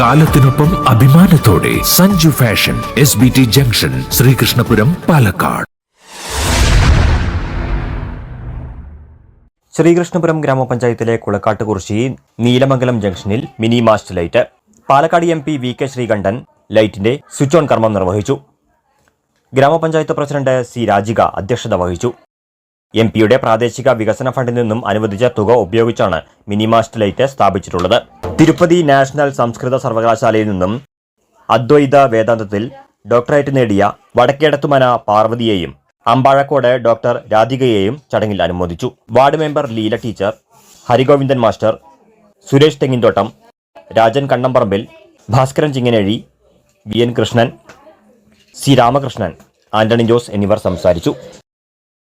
കാലത്തിനൊപ്പം അഭിമാനത്തോടെ Sanju fashion S B T junction Sreekrishnapuram Palakkad. Sreekrishnapuram ഗ്രാമപഞ്ചായത്തിലെ കുളക്കാട്ടുകുറിശി നീലമംഗലം ജംഗ്ഷനിൽ mini mast light Palakkad M P V K Sreekandan ലൈറ്റിന്റെ switch on കർമ്മം നിർവഹിച്ചു. ഗ്രാമപഞ്ചായത്ത് പ്രസിഡന്റ് സി രാജിക അധ്യക്ഷത വഹിച്ചു. എം പിയുടെ പ്രാദേശിക വികസന ഫണ്ടിൽ നിന്നും അനുവദിച്ച തുക ഉപയോഗിച്ചാണ് മിനിമാസ്റ്റ് ലൈറ്റ് സ്ഥാപിച്ചിട്ടുള്ളത്. തിരുപ്പതി നാഷണൽ സംസ്കൃത സർവകലാശാലയിൽ നിന്നും അദ്വൈത വേദാന്തത്തിൽ ഡോക്ടറേറ്റ് നേടിയ വടക്കേടത്തുമന പാർവതിയെയും അമ്പാഴക്കോട് ഡോക്ടർ രാധികയെയും ചടങ്ങിൽ അനുമോദിച്ചു. Ward member Leela teacher Harigovindan master Suresh Thenginthottam Rajan Kannamparambil Bhaskaran ചിങ്ങനേഴി V N Krishnan C Ramakrishnan Antony Jose എന്നിവർ സംസാരിച്ചു.